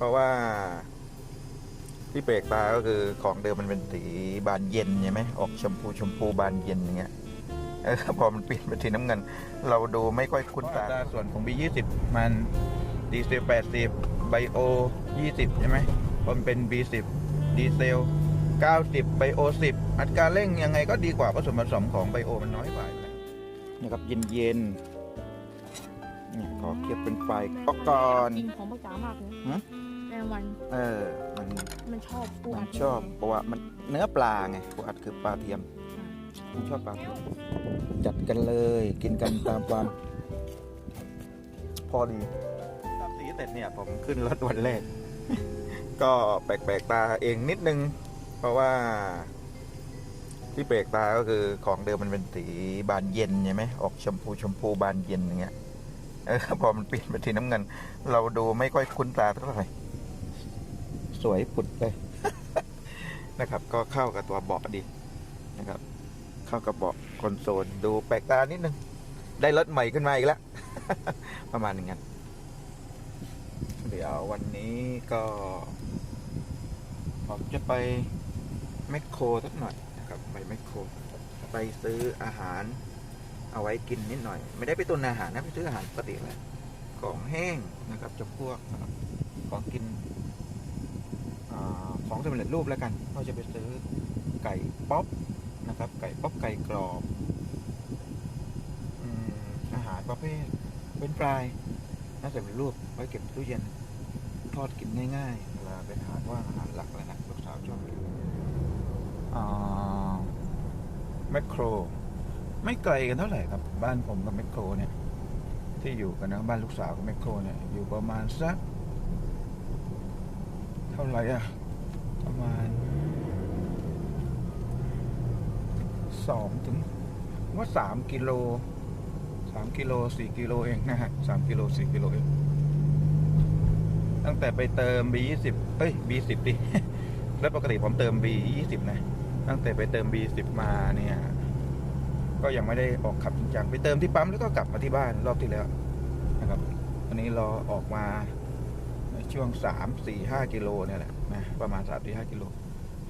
เพราะว่าที่เปลกตาก็คือของเดิมมันเป็นสีบานเย็นใช่ไหมออกชมพูชมพูบานเย็นอย่างเงี้ยเออพอมันเปลี่ยนเป็นสีน้ำเงิน เราดูไม่ค่อยคุ้นตาส่วนของ B20 มันดีเซล80ไบโอ20ใช่ไหมพอมันเป็น B10 ดีเซล90ไบโอ10อัตราเร่งยังไงก็ดีกว่าเพราะส่วนผสมของไบโอมันน้อยกว่าอยู่แล้วนะครับเย็นเย็นๆนี่ขอเก็บเป็นไฟก็ก่อนกินของปากจ๋ามากเลยฮะแมงวัน เออ มันมันชอบปูมัอันดชอบเพราะว่ามันเนื้อปลาไงปูอัดคือปลาเทียมมันชอบปลาเทียมจัดกันเลย กินกันตามความพอดีตามสีเสร็จเนี่ยผมขึ้นรถวันแรก ก็แปลกๆตาเองนิดนึง เพราะว่า ที่แปลกตาก็คือของเดิมมันเป็นสีบานเย็นใช่ไหมออกชมพูชมพูบานเย็นอย่างเงี้ยเออพอมันเปลี่ยนเป็นสีน้ำเงิน เราดูไม่ค่อยคุ้นตาเท่าไหร่ สวยผุดเลย นะครับ ก็เข้ากับตัวเบาะดีนะครับ เข้ากับเบาะคอนโซลดูแปลกตานิดนึง ได้รถใหม่ขึ้นมาอีกแล้ว ประมาณอย่างนั้นเดี๋ยววันนี้ก็ผมจะไปแมคโครสักหน่อยนะครับไปแมคโครไปซื้ออาหารเอาไว้กินนิดหน่อย ไม่ได้ไปตุนอาหารนะไปซื้ออาหารปกติแหละของแห้งนะครับจะพวกของกิน ของสำเร็จรูปแล้วกันก็จะไปซื้อไก่ป๊อปนะครับ ไก่ป๊อปไก่กรอบอาหารประเภทเป็นฟรายน่าสำเร็จรูปไว้เก็บตู้เย็นทอดกินง่ายๆเวลาเป็นอาหารว่าอาหารหลักเลยนะลูกสาวชอบกินอ่าแมคโคร ไม่ไกลกันเท่าไหร่ครับ บ้านผมกับแมคโครเนี่ย ที่อยู่กันนะบ้านลูกสาวกับแมคโครเนี่ยอยู่ประมาณสักเท่าไหร่อะประมาณ สองถึงว่าสามกิโลสามกิโลสี่กิโลเองนะฮะสามกิโลสี่กิโลเอง ตั้งแต่ไปเติม B ยี่สิบเอ้ย B สิบดิแล้วปกติผมเติม B ยี่สิบนะ ตั้งแต่ไปเติม B สิบมาเนี่ย ก็ยังไม่ได้ออกขับจริงจังไปเติมที่ปั๊มแล้วก็กลับมาที่บ้านรอบที่แล้วนะครับอันนี้รอออกมาในช่วงสามสี่ห้ากิโลเนี่ยแหละนะประมาณสามสี่ห้ากิโล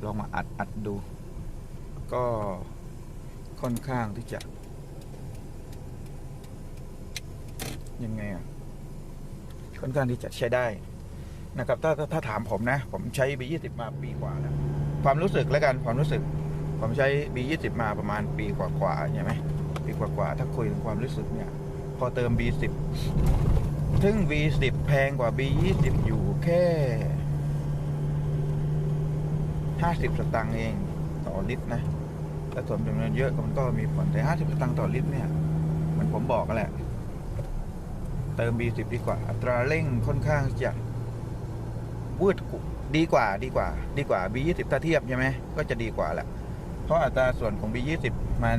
ลองมาอัดอัดดู ก็ ค่อนข้างที่จะ ยังไงอะค่อนข้างที่จะใช้ได้นะครับ ถ้าถ้าถาถามผมนะ ผมใช้ B20 มาปีกว่าแล้ว ความรู้สึกแล้วกันความรู้สึก ผมใช้ B20 มาประมาณปีกว่าๆใช่ไหมปีกว่าๆถ้าคุยถึงความรู้สึกเนี่ย พอเติม B10 ซึ่ง B10 แพงกว่า B20 อยู่แค่50สตางค์เองต่อลิตรนะ ถ้าส่วนจำนวนเยอะก็มันก็มีผลแต่50สตางค์ต่อลิตรเนี่ย มันผมบอกกันแหละ เติม B10 ดีกว่า อัตราเร่งค่อนข้างจะวืดดีกว่าดีกว่า ดีกว่า B20 ถ้าเทียบใช่ไหมก็จะดีกว่าแหละ เพราะอัตราส่วนของ B20 มัน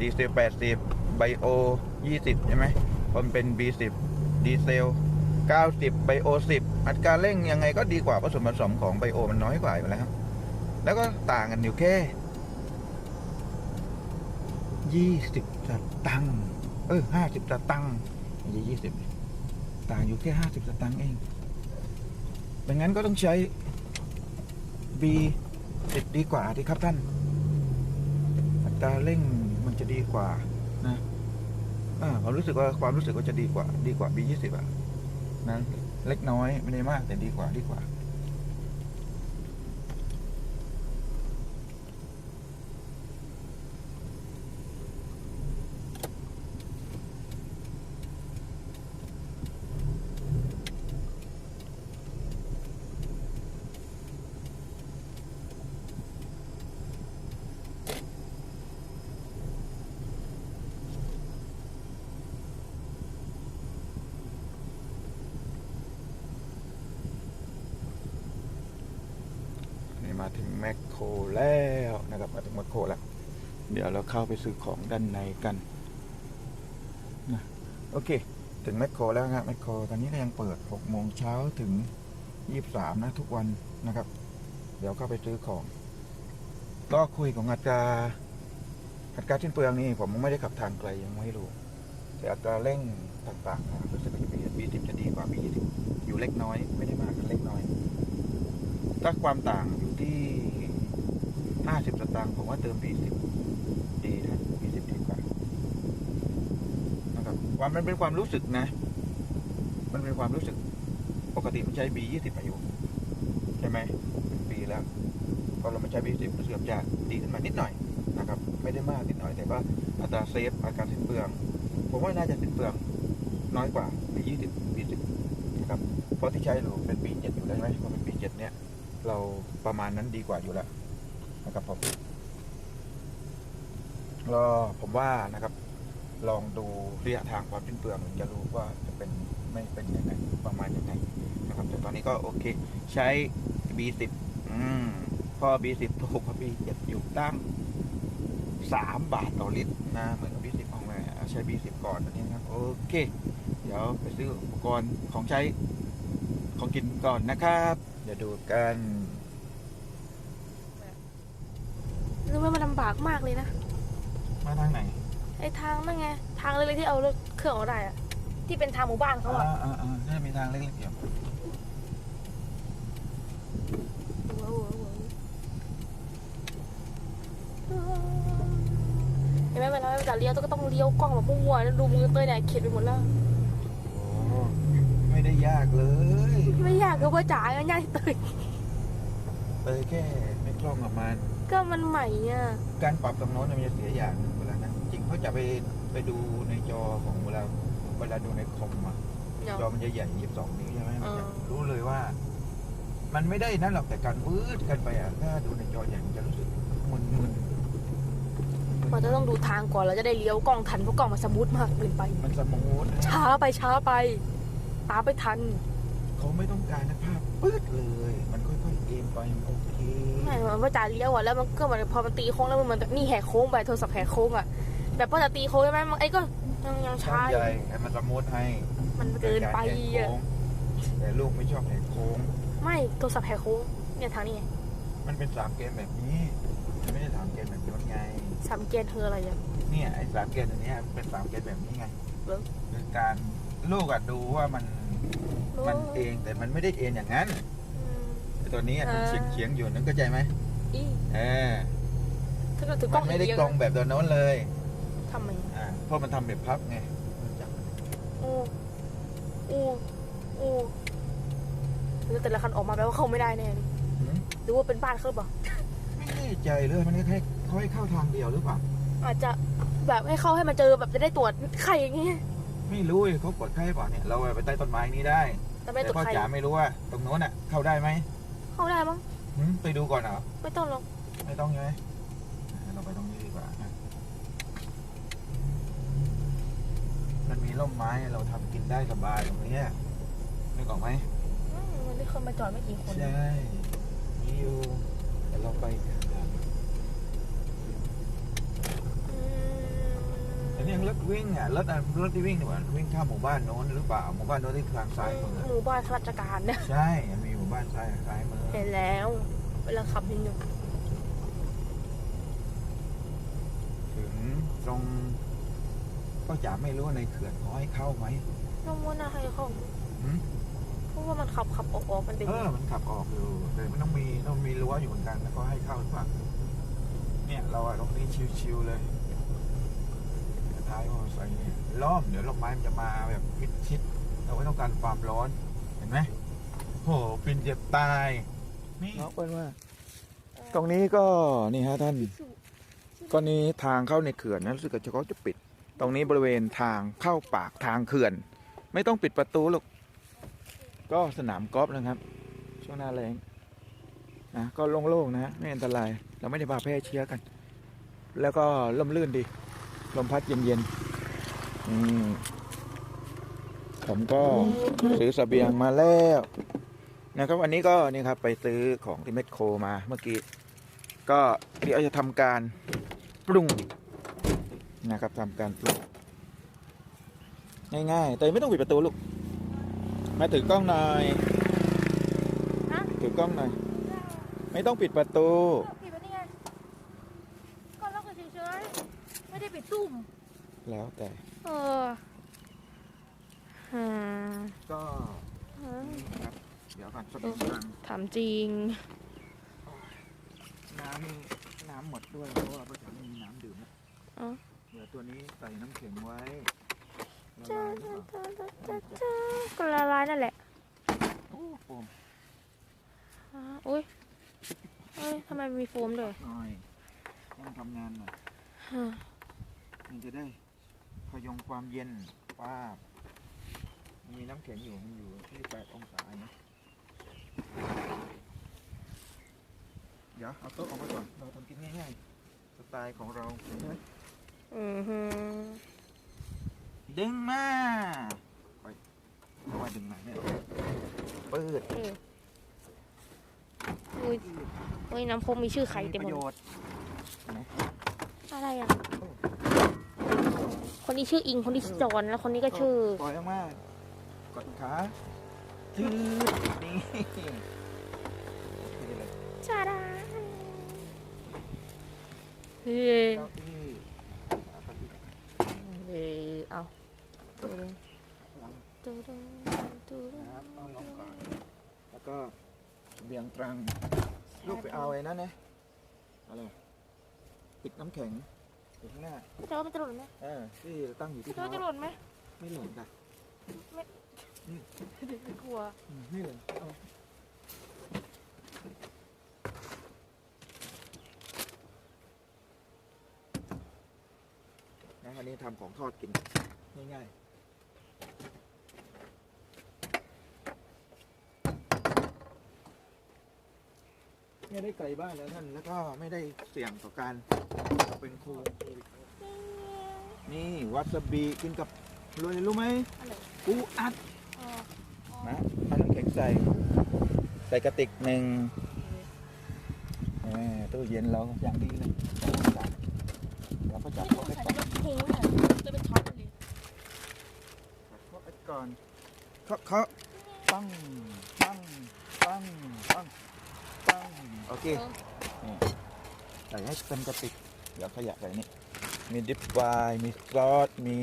ดีเซล80ไบโอ20ใช่ไหมมันเป็น B10 ดีเซล90ไบโอ10อัตราเร่งยังไงก็ดีกว่าเพราะส่วนผสมของไบโอมันน้อยกว่าอยู่แล้ว แล้วก็ต่างกันอยู่แค่ 20สตังค์เออ50สตังค์ไม่ใช่20ต่างอยู่แค่50สตังค์เองดังนั้นก็ต้องใช้ B ติดดีกว่าดีครับท่าน อัตราเร่งมันจะดีกว่านะอ่าความรู้สึกว่าความรู้สึกว่าจะดีกว่า ดีกว่า B20 อะนะเล็กน้อยไม่ได้มากแต่ดีกว่าดีกว่า นี่มาถึงแม คแล้วนะครับมาถึงมคโคแล้ว เดี๋ยวเราเข้าไปซื้อของด้านในกันนะโอเค ถึงแมคโครแล้วครับแมคโครตอนนี้ก็ยังเปิด6โมงเช้าถึง 23 นะทุกวันนะครับ เดี๋ยวเข้าไปซื้อของ ก็คุยของอัตราอัตราชิ้นเปลืองนี่ผมไม่ได้ขับทางไกลยังไม่รู้ แต่อัตราเร่งต่างๆนะรู้สึกว่าบีสิบจะดีกว่าบีสิบอยู่เล็กน้อย ไม่ได้มากกันเล็กน้อยถ้าความต่าง ห้าสิบสตางค์ผมว่าเติม B10 ดีนะ B10 ดีกว่านะครับความมันเป็นความรู้สึกนะ มันเป็นความรู้สึก ปกติมันใช้ B20 อายุใช่ไหมเป็นปีแล้วพอเรามาใช้ B10 รู้สึกจะดีขึ้นมานิดหน่อยนะครับ ไม่ได้มากนิดหน่อย แต่ว่าอัตราเซฟอาการสิ้นเปลือง ผมว่าน่าจะสิ้นเปลืองน้อยกว่า B20 B10 นะครับเพราะที่ใช้อยู่เป็น B7 อยู่แล้วใช่ไหมพอเป็น B7 เนี่ย เราประมาณนั้นดีกว่าอยู่แล้ว นะครับผมก็ผมว่านะครับ ลองดูระยะทางความสิ้นเปลืองจะรู้ว่าจะเป็นไม่เป็นยังไงประมาณยังไงนะครับ แต่ตอนนี้ก็โอเค ใช้ B10 อืมพอ B10 ถูกกว่า B7 อยู่ตั้ง3บาทต่อลิตรนะเหมือนกับ B10 ของแม่ใช้ B10 ก่อนอันนี้นะครับ โอเค เดี๋ยวไปซื้ออุปกรณ์ของใช้ของกินก่อนนะครับ เดี๋ยวดูกัน นึกว่ามันลำ บากมากเลยนะ มาทางไหน ไอ้ทางนั่นไง ทางเล็กๆที่เอารถเครื่องออกได้อะที่เป็นทางหมู่บ้านเขาอะอ่าอ่าอ่าน่าจะมีทางเล็กๆเดียวเห็นไหมเวลาเราจะเลี้ยวก็ต้องเลี้ยวกล้องแบบมั่วๆแล้วดูมือเต้ยเนี่ยเข็ดไปหมดแล้ว โอ้ไม่ได้ยากเลยไม่อยากก็ว่าจ่ายง่ายๆเต้ยเลยแค่ไม่คล่องกับมัน ก็มันใหม่อะการปรับตรงโน้นเนยมันจะเสียอย่างหนึ่งเวลานั้นจริงเขาจะไปไปดูในจอของเวลาเวลาดูในคอมอะเนาะจอมันจะใหญ่22นิ้วใช่ไหมมันจะอ่ารู้เลยว่า มันไม่ได้นั่นหรอกแต่การวืดกันไปอะถ้าดูในจอใหญ่มันจะรู้สึกมึนมึนมันจะต้องดูทางก่อนเราจะได้เลี้ยวกล้องทันเพราะกล้องมันสมูทมากเกินไป มันสมูทช้าไปช้าไปตามไปทัน เขาไม่ต้องการนะภาพปื๊ดเลย มันค่อยๆเอ็นไปมันโอเค ไม่เหมือนว่าจ่าเลี้ยวอะแล้วมันก็เหมือนพอมันตีโค้งแล้วมันเหมือนนี่แหกโค้งไปโทรศัพท์แหกโค้งอะแบบพอจะตีโค้งใช่ไหมมันไอ้ก็ยังยังช่าช้างใหญ่ให้มันสมูทให้มันเกินไปการแหกอะโค้งแต่ลูกไม่ชอบแหกโค้ง ไม่โทรศัพท์แหกโค้งเนี่ยทางนี้ไงมันเป็นสามเกมแบบนี้มันไม่ได้สามเกมแบบนี้ไงสามเกณฑ์คืออะไรอะเนี่ยไอ้สามเกมอันเนี้ยเป็นสามเกมแบบนี้ไงเหรอคือการลูกอะดูว่ามันมันเองแต่มันไม่ได้เองอย่างนั้นอืมไอ้ ตัวนี้อะมันอ่าเฉียงเฉียงๆอยู่นึกเข้าใจไหมอีเออถ้าเราถือกล้มัองนไม่ได้เยอะกลงแบบตัวโน้นเลยทำไมอ่าเพราะมันทำแบบพับไงโอ้โอ้โอ้แล้วแต่ละคันออกมาแปลว่าเข้าไม่ได้แน่เลยหืมหรือว่าเป็นบ้านเขาหรือเปล่าไม่แน่ใจเลยมันแค่เขาให้เข้าทางเดียวหรือเปล่าอาจจะแบบให้เข้าให้มาเจอแบบจะได้ตรวจไข่อย่างเงี้ยไม่รู้เลยเขากดใครเปล่าเนี่ยเราไปใต้ต้นไม้นี้ได้แต่ไม่ตรแต่วจพ่อไข่จ๋าไม่รู้ว่าตรงโน้นอะเข้าได้ไหม เข้าได้มั้งหืมไปดูก่อนเหรอ ไม่ต้องหรอกไม่ต้องใช่ไหมอ่าเราไปตรงนี้ดีกว่าอะมันมีร่มไม้เราทำกินได้สบายตรงนี้นึกออกไหมอืมมันได้คนมาจอดไม่กี่คนใช่มีอยู่เดี๋ยวเราไปกันอืมอันนี้รถวิ่งอะรถอะรถที่วิ่งนี่หว่าวิ่งข้ามหมู่บ้านโน้นหรือเปล่าหมู่บ้านโน้นที่ทางซ้ายมือหมู่บ้านข้าราชการเนี่ย ใช่ มีหมู่บ้านซ้ายซ้ายมือ เห็นแล้ว เวลาขับนิดนึงถึงตรงก็จะไม่รู้ว่าในเขื่อนเขาให้เข้าไหมน้องว่าน่าให้เข้าหืมเพราะว่ามันขับขับออกออกมันเป็นเออมันขับออกอยู่แต่มันต้องมีต้องมีรั้วอยู่เหมือนกันแล้วก็ให้เข้าหรือเปล่าเนี่ยเราอะตรงนี้ชิวๆเลยท้ายมอเตอร์ไซค์เนี่ยล้อมเดี๋ยวลมไม้มันจะมาแบบมิดชิด เราไม่ต้องการความร้อนเห็นไหมโหฟินเจ็บตาย นี่น้องเป็นว่า ตรงนี้ก็นี่ฮะท่าน ก็นี้ทางเข้าในเขื่อนนะรู้สึกว่าเขาจะปิด ตรงนี้บริเวณทางเข้าปากทางเขื่อน ไม่ต้องปิดประตูหรอกก็สนามกอล์ฟนะครับ ช่วงหน้าแรงนะก็โล่งๆนะไม่อันตราย เราไม่ได้พาแพร่เชื้อกัน แล้วก็ล่มลื่นดี ลมพัดเย็นๆอืมผมก็ซื้อเสบียงมาแล้ว นะครับวันนี้ก็นี่ครับไปซื้อของที่เมคโครมาเมื่อกี้ ก็เดี๋ยวจะทำการปรุงนะครับทำการปรุงง่ายๆแต่ไม่ต้องปิดประตูลูกมาถือกล้องหน่อยฮะถือกล้องหน่อยไม่ต้องปิดประตูปิดไปนี่ไงก็ล็อกเฉยๆไม่ได้ปิดตุ้มแล้วแต่เอออืมก็อืมนี่ครับเดี๋ยวก่อนสักนิดนึงถามจริง น้ำนี่น้ำหมดด้วยเพราะว่าประจำไม่มีน้ำดื่มแล้วอ๋อเดี๋ยวตัวนี้ใส่น้ำแข็งไว้ละลายหรือเปล่าก็ละลายนั่นแหละโอ้โฟมอ๋ออุ้ยเอ้ยทำไมมีโฟมด้วยหน่อยต้องทำงานหน่อยฮะมันจะได้พยงความเย็นว่ามันมีน้ำแข็งอยู่มันอยู่ที่8องศานะ เดี๋ยวเอาโต๊ะออกมาก่อน เราทำกินง่ายๆ สไตล์ของเราเห็นไหมอือหือดึงมาไปเพราะว่าดึงมาเนี่ยปืดเอออุ้ยอุ้ยน้ำโคกมีชื่อไข่เต็มปหมระโยดชน์ไหนอะไรอะ คนนี้ชื่ออิง คนนี้ชื่อจอนแล้วคนนี้ก็ชื่อ ปล่อยออกมากดขาชืดนี่นี่เลย ชาดา เฮ้ยเก้าอี้เอาเก้าอี้เฮ้ยเอาตูดงหลังตูดงตูดงนะครับเอาลงก่อนแล้วก็เบียงตรัง ลูกไปเอาไอ้นั่นนะอะไรปิดน้ำแข็งอยู่ข้างหน้าจะว่ามันจะหล่นไหมเออที่ตั้งอยู่ที่จะว่าเท้าจะหล่นไหมไม่หล่นค่ะกลัวอืมไม่หล่นเอา อันนี้ทำของทอดกิน ง่ายๆไม่ได้ไกลบ้านแล้วท่าน แล้วก็ไม่ได้เสี่ยงต่อการเป็นโควิดนี่วัซาบิกินกับรู้รู้ไหมอะไรปูอัดนะเอาน้ำแข็งใส่ ใส่กระติกหนึ่งตู้เย็นเราอย่างดีเลย เราก็จับพวกไปใส่ก่อนจะเป็นโค้งเนี่ยจะเป็นช็อตเลยจับพวกไปก่อนเคาเคาะปังปั้งปั้งปั้งปั้งโอเคนี่ใส่ให้เต็มกระติก เดี๋ยวขยะใส่นี่มีดิปไวน์มีซอสมี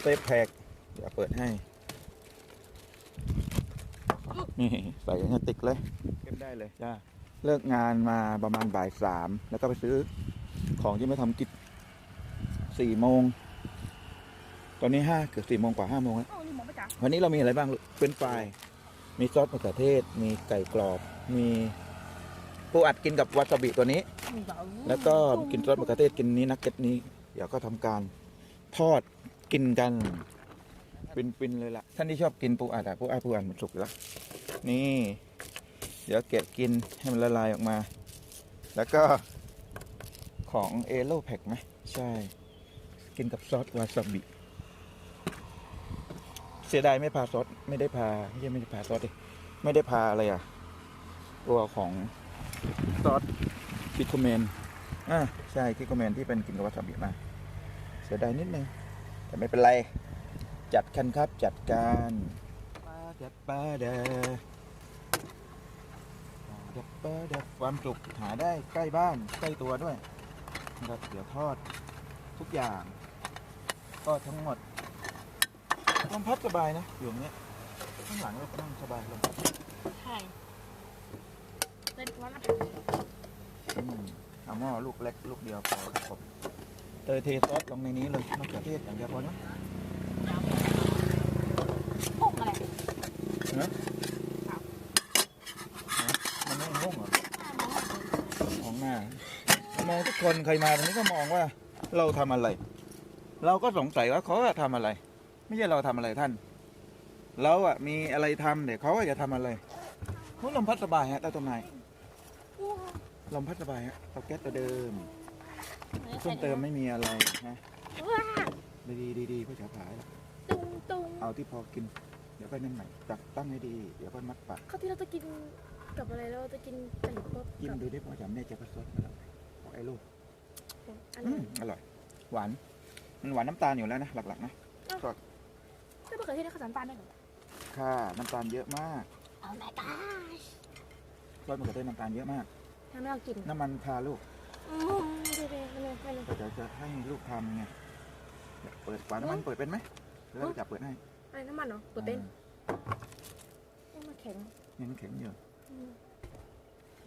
เซฟแพ็กเดี๋ยวเปิดให้นี่ใส่ในกระติกเลยเก็บได้เลยจ้าเลิกงานมาประมาณบ่ายสามแล้วก็ไปซื้อ ของที่มาทำกิจสี่โมง ตอนนี้ห้าเกือบสี่โมงกว่าห้าโมงแล้วเอ้านี่มองไม่จ๋าวันนี้เรามีอะไรบ้างลูกเป็นไฟราย มีซอสมะเขือเทศ มีไก่กรอบ มีปูอัดกินกับวาซาบิตัวนี้ แล้วก็กินซอสมะเขือเทศกินนี้นักเก็ตนี้ เดี๋ยวก็ทำการทอดกินกันปินๆเลยล่ะ ท่านที่ชอบกินปูอัดอะปูอัดปูอัดมันสุกอยู่แล้ว นี่ เดี๋ยวเกะกินให้มันละลายออกมา แล้วก็ ของเอโ o แพ็กไหมใช่ กินกับซอสวาซาบิ เสียดายไม่พาซอส ไม่ได้พาไม่ไม่ได้พาซอสดิไม่ได้พาอะไรอะ ตัวของซอสคิโคเมนอ่าใช่คิโคเมนที่เป็นกินกับวาซาบิมา เสียดายนิดนึง แต่ไม่เป็นไร จัดกันครับจัดการปาดับปาดดับปาดับความสุขหาได้ใกล้บ้าน ใกล้ตัวด้วย นะครับ เดี๋ยวทอดทุกอย่างก็ทั้งหมดลมพัดสบายนะอยู่ตรงเนี้ยข้างหลังเราก็นั่งสบายลมพัดใช่เป็นวันละอืมเอาหม้อลูกเล็กลูกเดียวพอครับผมเตยเทซอสลงในนี้เลยมะเขือเทศอย่างเดียวพอนะพกอะไรมันไม่งงเหรอของหน้ามองทุก คนใครมาตรงนี้ก็มองว่าเราทำอะไร เราก็สงสัยว่าเขาอะทำอะไร ไม่ใช่เราทำอะไรท่าน เราอะมีอะไรทำเดี๋ยวเขาอะจะทำอะไรโอ้ยลมพัดสบายฮะใต้ต้นไม้ลมพัดสบายฮะเตาแก๊สตัวเดิมเพิ่มเติมไม่มีอะไรนะว้าดีดีดีๆเพื่อจะขายตุ้งตุ้งเอาที่พอกิน เดี๋ยวก็นั่นใหม่จักตั้งให้ดี เดี๋ยวก็มัดปากข้าวที่เราจะกินกับอะไรเราจะกินไก่ป๊อปจิ้มกับดูดิพ่อจำแน่จะผสมมาแล้วของไอ้ลูก อะไรอืมอร่อย หวาน มันหวานน้ำตาลอยู่แล้วนะ หลักๆนะไม่เคยที่ได้ข้าวสารปลาได้หรอค่ะ น้ำตาลเยอะมากเอาไหนก้าซอสมะเขือเทศน้ำตาลเยอะมากทำให้เรากินน้ำมันทาลูกอืมเดี๋ยวเดี๋ยวเดี๋ยวเดี๋ยวก็จะจะให้ลูกทำไงเปิดฝาน้ำมันเปิดเป็นไหมแล้วก็จะเปิดให้อะไรน้ำมันเหรอตัวเต้นอ่ายังมาแข็งยังแข็งอยู่ อืม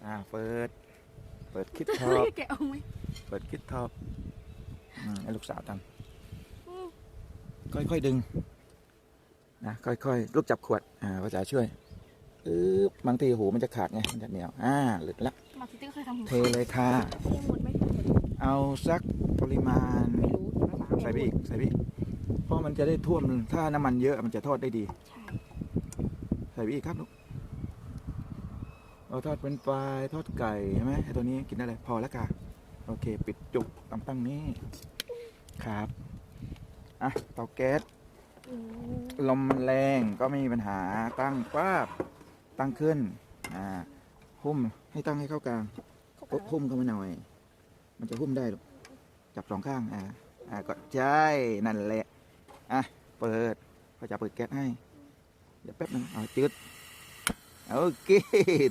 อ่า เปิดเปิดคิดท็อปแกะเอาไหมเปิดคิดท็อปอืมให้ลูกสาวทอืมำค่อยๆดึงนะค่อยๆลูกจับขวดอ่าภาษาช่วยอึ๊บบางทีหูมันจะขาดไงมันจะเหนียวอ่าหลุดละมาซิตี้ก็เคยทำหัวเทเลยค่ะเทหมดไหมเอาสักปริมาณไม่รู้ภาษาใส่ไปอีกใส่ไปอีกเพราะมันจะได้ท่วมถ้าน้ำมันเยอะมันจะทอดได้ดีใช่ใส่ไปอีกครับลูก เราทอดเป็นปลายทอดไก่ใช่ไหมไอ้ตัวนี้กินได้เลยพอแล้วค่ะโอเค ปิดจุกตั้งตั้งนี้ครับอะเตาแก๊สอืมลมมันแรงก็ไม่มีปัญหาตั้งป้าบตั้งขึ้นอ่าหุ้มให้ตั้งให้เข้ากลางเข้าไปปุ๊บหุ้มเข้ามาหน่อย มันจะหุ้มได้ลูกจับสองข้างอ่าอ่าก็ใช่นั่นแหละอะเปิดก็จะเปิดแก๊สให้เดี๋ยวแป๊บนึงเอาจืด โอเค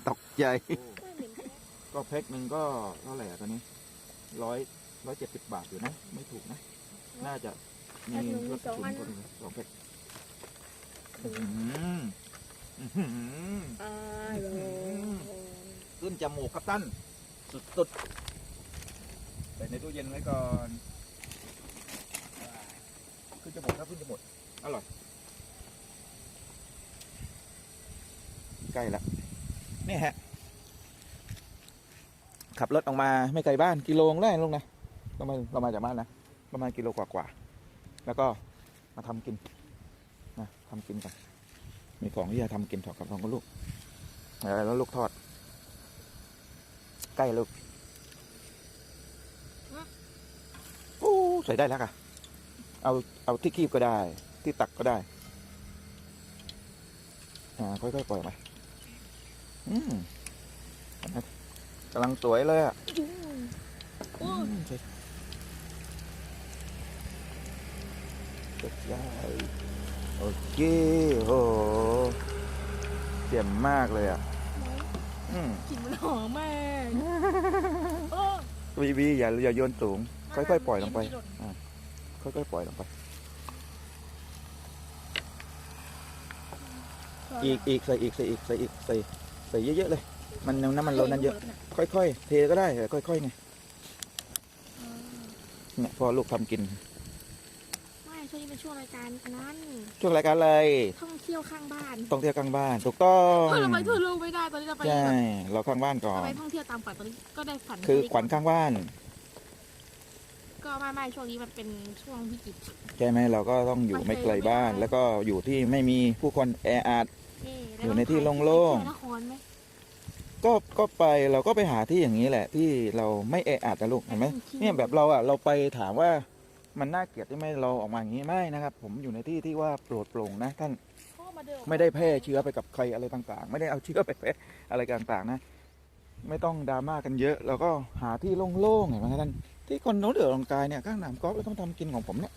ตกใจก็เหม็นแค่ก็แพ็คหนึ่งก็เท่าไหร่อะตอนนี้ร้อยร้อยเจ็ดสิบบาทอยู่นะ ไม่ถูกนะ น่าจะมีรถถุงคนหนึ่งสองแพ็คอื้อหืออื้อหืออร่อยขึ้นจมูกครับท่านสุดๆใส่ในตู้เย็นไว้ก่อน ขึ้นจมูกครับขึ้นจมูกอร่อย ใกล้ละนี่ฮะ ขับรถออกมาไม่ไกลบ้านกิโลนึงได้ลงนะเรามาเรามาจากบ้านนะประมาณกิโลกว่าๆแล้วก็มาทำกินนะทำกินกันมีของที่จะทำกินถอดกับทองกับลูกแล้วลูกทอด ใกล้ลูกโอ้ใส่ได้แล้วค่ะ เอาเอาที่คีบก็ได้ ที่ตักก็ได้อ่าค่อยๆปล่อยไป อืมกำลังสวยเลยอะโอ้อืมใช่สุดยอดโอเคโอ้โหเจ๋มมากเลยอะอืมกลิ่นมันหอมมากโอ้วีวีอย่าอย่าโยนสูง ค่อยๆปล่อยลงไปม่หนค่อยๆปล่อยลงไป อีกอีกใส่อีกใส่อีกใส่อีกใส่ ใส่เยอะๆเลย มันน้ำมันลดนั้นเยอะ ค่อยๆ เทก็ได้เออค่อยๆไงเนี่ยพอลูกทำกิน ไม่ช่วงนี้เป็นช่วงรายการอันนั้น ช่วงรายการอะไร ท่องเที่ยวข้างบ้านต้องเที่ยวกลางบ้าน ถูกต้องเออเราไปทั่วโลกไม่ได้ตอนนี้เราไปใช่แบบเราข้างบ้านก่อนไปท่องเที่ยวตามฝันตอนนี้ก็ได้ฝัน คือขวัญข้างบ้าน ก็ไม่ไม่ช่วงนี้มันเป็นช่วงวิกฤตใช่ไหมเราก็ต้องอยู่ไม่ไกลบ้าน แล้วก็อยู่ที่ไม่มีผู้คนแออัดเอ๊ะอยู่ในที่โล่งๆไปเที่ยวนครไหมก็ก็ไปเราก็ไปหาที่อย่างนี้แหละ ที่เราไม่แออัดนะลูกเห็นไหมเนี่ยแบบเราอะเราไปถามว่ามันน่าเกลียดที่ไหมเราออกมาอย่างนี้ไม่นะครับ ผมอยู่ในที่ที่ว่าโปรดโปร่งนะท่านพ่อมาเดินไม่ได้แพร่เชื้อไปกับใครอะไรต่างๆ ไม่ได้เอาเชื้อไปแพร่อะไรต่างๆนะ ไม่ต้องดราม่ากันเยอะเราก็หาที่โล่งๆเห็นไหมครับท่านที่คนโน้นเดือดรองกายเนี่ยข้างหนามกอล์ฟแล้วต้องทำกินของผมเนี่ย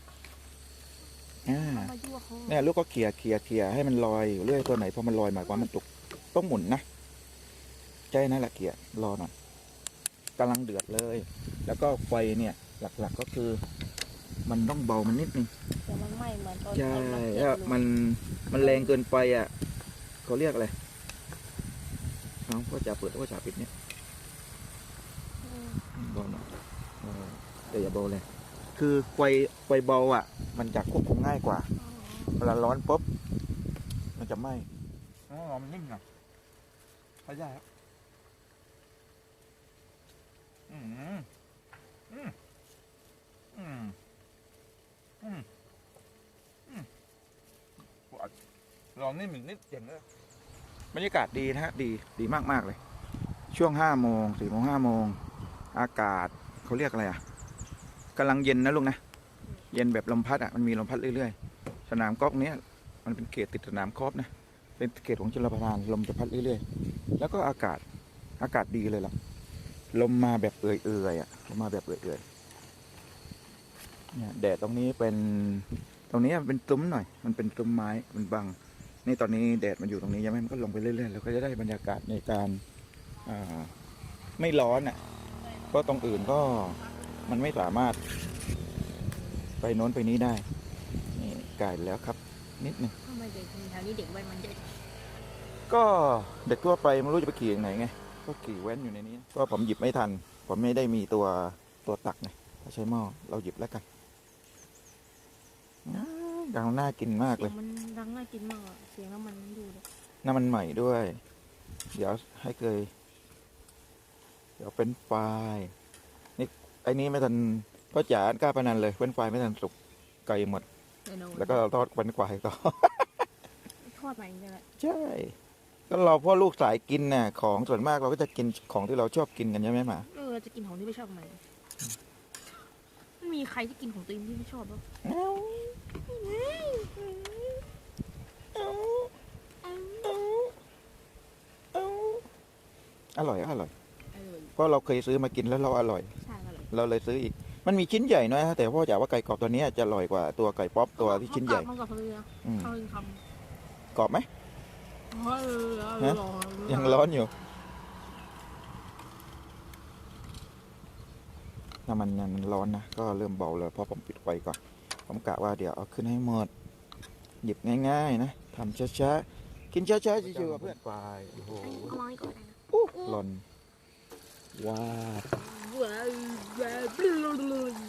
อ่ามายั่วเขาเนี่ยลูกก็เขี่ยเขี่ยเขี่ยให้มันลอยอยู่เรื่อยตัวไหนพอมันลอยหมายความว่ามันตุกต้องหมุนนะใจนั่นแหละเขี่ยรอหน่อยกำลังเดือดเลย แล้วก็ไฟเนี่ยหลักๆก็คือ มันต้องเบามันนิดนึงเดี๋ยวมันไหม้เหมือนตอนใช่เอาน้ำเกลืถ้าอลงมันมันแรงเกินไปอะเขาเรียกอะไรน้องก็จะเปิดก็จะปิดเนี่ยอืมเบาหน่อยเออแต่อย่าเบาเลย คือไฟไฟเบาอะ มันจะควบคุมง่ายกว่าเวลาร้อนปุ๊บมันจะไหม้อ๋อมันนิ่งอะใช้ได้ครับอืมอืมอืมอืมอืมลองนี่มันนิดเจ๋งเลยบรรยากาศดีนะฮะดีดีมากมากๆเลย ช่วงห้าโมงสี่โมงห้าโมงอากาศเขาเรียกอะไรอะ กำลังเย็นนะลุงนะ เย็นแบบลมพัดอะมันมีลมพัดเรื่อยๆ สนามกอล์ฟเนี้ยมันเป็นเขตติดสนามกอล์ฟนะ เป็นเขตของชลประทานลมจะพัดเรื่อยๆ แล้วก็อากาศอากาศดีเลยล่ะ ลมมาแบบเอื่อยๆอะลมมาแบบเอื่อยๆเนี่ยแดดตรงนี้เป็นตรงนี้มันเป็นตุ้มหน่อย มันเป็นตุ้มไม้มันบัง นี่ตอนนี้แดดมันอยู่ตรงนี้ใช่ไหมมันก็ลงไปเรื่อยๆแล้วก็จะได้บรรยากาศในการอ่าไม่ร้อนอะเพราะตรงอื่นก็ มันไม่สามารถ ไปโน้นไปนี้ได้ นี่ไก่แล้วครับ นิดหนึงทำไมเด็กแถวนี้เด็กวัยมันเยอะก็เด็กทั่วไปไม่รู้จะไปขี่ยังไงไง ก็ขี่แว้นอยู่ในนี้ ก็ผมหยิบไม่ทัน ผมไม่ได้มีตัวตัวตักไงถ้าใช้หม้อเราหยิบแล้วกันอ้าวดังน่ากินมากเสีเลยยงมันดังน่ากินมากอะเสียงน้ำมันดูเลยน้ำมันใหม่ด้วย เดี๋ยวให้เคย เดี๋ยวเป็นไฟรายนี่ ไอ้นี้ไม่ทันพ่อจ๋ากล้าประนันเลยเป็นไฟรายไม่ทันสุกไก่หมดแน่นอนแล้วก็ทอดเป็นควายต่อ ทอดใหม่จริงๆแหละใช่ ก็เราพ่อลูกสายกินน่ะของส่วนมากเราก็จะกินของที่เราชอบกินกันใช่ไหมหมาเออจะกินของที่ไม่ชอบไหมไม่มีใครที่กินของตัวเองที่ไม่ชอบหรอกอร่อยอร่อย เออเพราะเราเคยซื้อมากินแล้วเราอร่อยใช่อร่อย เราเลยซื้ออีก มันมีชิ้นใหญ่นะแต่พ่อจ๋าว่าไก่กรอบตัวเนี้ยจะอร่อยกว่าตัวไก่ป๊อปตัวที่ชิ้นใหญ่มันกับเรืออืมเขาเลยทกรอบไหมำเออเออฮะรอยังร้อนอยู่น้ำมันยังร้อนนะก็เริ่มเบาเลยเพราะผมปิดไฟก่อน ผมกะว่าเดี๋ยวเอาขึ้นให้หมด หยิบง่ายๆนะทำช้าๆกินช้าๆชิวๆกับเพื่อนไฟโอ้โหเอาไม้ก่อนนะอู้หล่นว้าบว้าวว้าว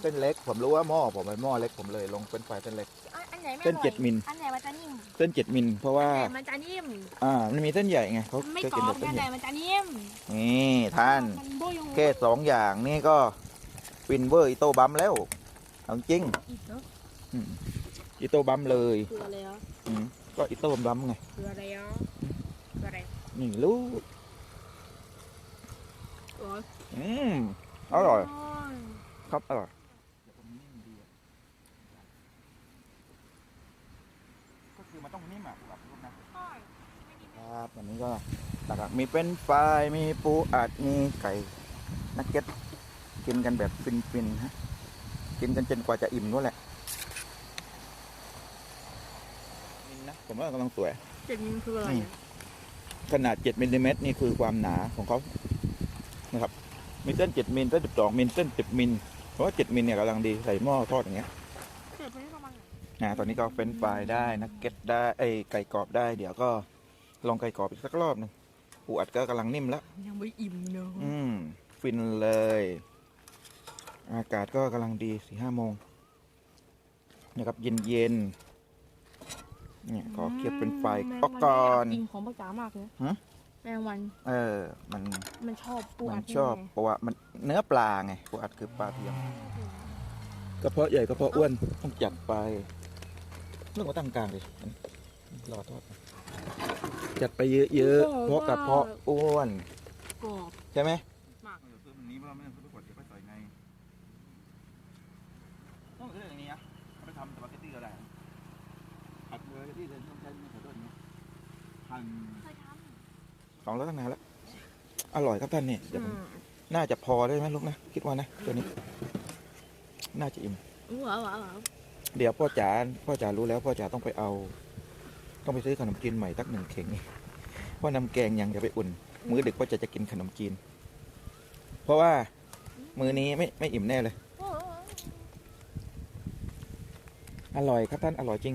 เส้นเล็กผมรู้ว่าหม้อผมเป็นหม้อเล็กผมเลยลงเป็นไฟเส้นเล็ก อันไหนไม่เส้นอร่อยเจ็ดมิล อันไหนมันจะนิ่มเส้นเจ็ดมิลเพราะว่า อันไหนมันจะนิ่ม อ่ามันมีเส้นใหญ่ไงเขาไม่จะกรกินอแต่บเส้นอันใหไหนญ่มันจะนิ่ม นี่ท่านมันโบยงแค่สองอย่างนี่ก็ฟินเวอร์อิโต้บัมแล้วเอาจริงอีกเนอะอืมอิโต้บัมเลยคืออะไรอะอืมก็อิโต้บัมไงคืออะไรอะคืออะไรนี่รู้อ๋ออืม อร่อยครับอร่อยก็คือมันต้องนิ่มอะครับลูกนะครับวันนี้ก็หลักๆมีเป็นไฟรายมีปูอัดมีไก่นักเก็ตกินกันแบบฟินๆฮะกินกันจนกว่าจะอิ่มนู่นแหละมินนะผมว่ากำลังสวยเจ็ดมิลคืออะไรอืมอะขนาด7มิลลิเมตรนี่คือความหนาของเขานะครับ มีเส้น7มิลเส้น12มิลเส้น10มิลเพราะว่า7มิลเนี่ยกำลังดีใส่หม้อทอดอย่างเงี้ยเจ็ดมิลประมาณไหนนะตอนนี้ก็เฟรนช์ฟรายได้นักเก็ตได้ไอยไก่กรอบได้ เดี๋ยวก็ลองไก่กรอบอีกสักรอบหนึ่งปูอัดก็กำลังนิ่มแล้ว ยังไม่อิ่มเนอะอืม ฟินเลย อากาศก็กำลังดีสี่ห้าโมงนะครับเย็นเย็นๆเนี่ยขอเคียบเป็นไฟก็ก่อน จริงของปากจ๋ามากเลยฮะ แมงวันเออ มันมันชอบปูมัอันดชอบเพราะว่ามันเนื้อปลาไงปูอัดคือปลาเทียมกระเพาะใหญ่กระเพาะอ้วนต้องจัดไปเรื่องของตั้งกลางเลยรอทอดจัดไปเยอะๆเพราะกระเพาะอ้วนกรอบใช่ไหมมากซื้อแบบนี้เราไม่ต้องซื้อไปกดเดี๋ยวไปใส่ในต้องซื้ออย่างนี้นะเอาไปทำสปาเกตตี้ก็ได้ผัดสปาเกตตี้เลยต้องใช้ขอโทษนะหั่น เคยท ส องแล้วตั้งนานแล้วอร่อยครับท่านนี่เดี๋ยวผมำน่าจะพอได้ไหมลูกนะคิดว่านะตัวนี้ น่าจะอิ่มว้าวว้าวว้าวเดี๋ยวพ่อจ๋าพ่อจ๋ารู้แล้วพ่อจ๋าต้องไปเอา ต้องไปซื้อขนมจีนใหม่ตักหนึ่งเข่งเพราะน้ำแกงยังจะไปอุ่น มื้อดึกพ่อจ๋าจะกินขนมจีน เพราะว่ามื้อนี้ไม่ไม่อิ่มแน่เลยโอ้โหอร่อยครับท่านอร่อยจริง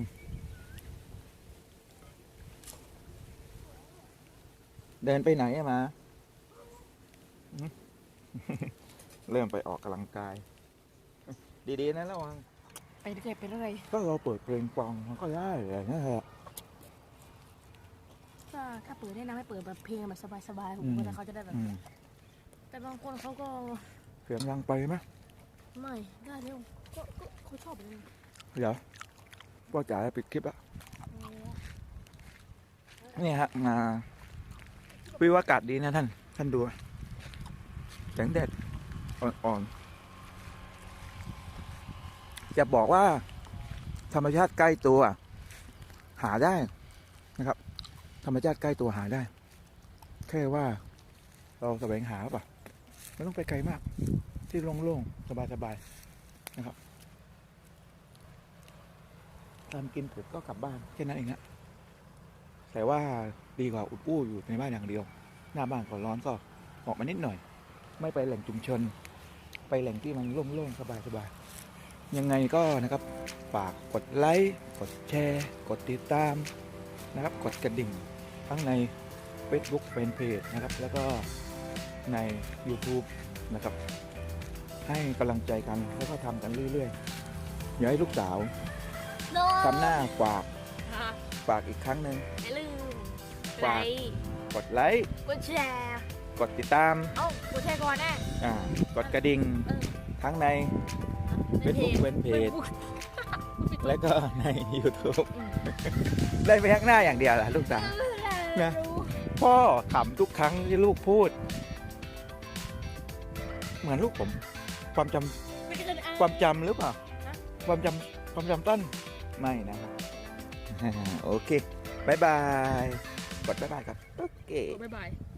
เดินไปไหนอะมาหืมเริ่มไปออกกำลังกาย ดีๆนะระวัง ไปเรื่อยไปเรื่อยก็เราเปิดเพลงฟังมันก็ได้เลยนะฮะถ้าถ้าเปิดได้นะไม่เปิดแบบเพลงแบบสบายๆผมอืมก็จะเขาจะได้แบบ อืมแต่บางคนเขาก็เสียงดังไปไหมไม่ได้เร็วก็ก็เขาชอบเลยเดี๋ยวพ่อจ๋าปิดคลิปแล้วนี่ฮะมา วิวอากาศดีนะท่าน ท่านดูแสงแดดอ่อนๆจะบอกว่า ธรรมชาติใกล้ตัว หาได้นะครับ ธรรมชาติใกล้ตัวหาได้ แค่ว่าเราแสวงหาป่ะไม่ต้องไปไกลมาก ที่โล่งๆ สบายๆ นะครับทำกินเสร็จก็กลับบ้านแค่นั้นเองนะแต่ว่า ดีกว่าอุดอู้อยู่ในบ้านอย่างเดียว หน้าบ้านก็ร้อนก็ออกมานิดหน่อย ไม่ไปแหล่งชุมชน ไปแหล่งที่มันโล่งๆสบายๆยังไงก็นะครับฝากกดไลค์กดแชร์ กดติดตามนะครับ กดกระดิ่งทั้งใน Facebook Fanpage นะครับ แล้วก็ใน YouTube นะครับ ให้กำลังใจกันแล้วก็ทำกันเรื่อยๆอย่าให้ลูกสาวทำหน้าฝากค่ะฝากอีกครั้งหนึ่ง อย่าลืมฝากไลค์กดไลค์กดแชร์กดติดตามเอ้ากดแชร์ก่อนแน่อ่ากดกระดิ่งเออทั้งใน Facebook Fanpage และก็ใน YouTube ได้ไปข้างหน้าอย่างเดียวล่ะลูกสาว นะ พ่อขำทุกครั้งที่ลูกพูด เหมือนลูกผม ความจำความจำหรือเปล่าความจำความจำต้นไม่นะครับ โอเคบายบาย กดบายบายครับโอเค บ๊ายบาย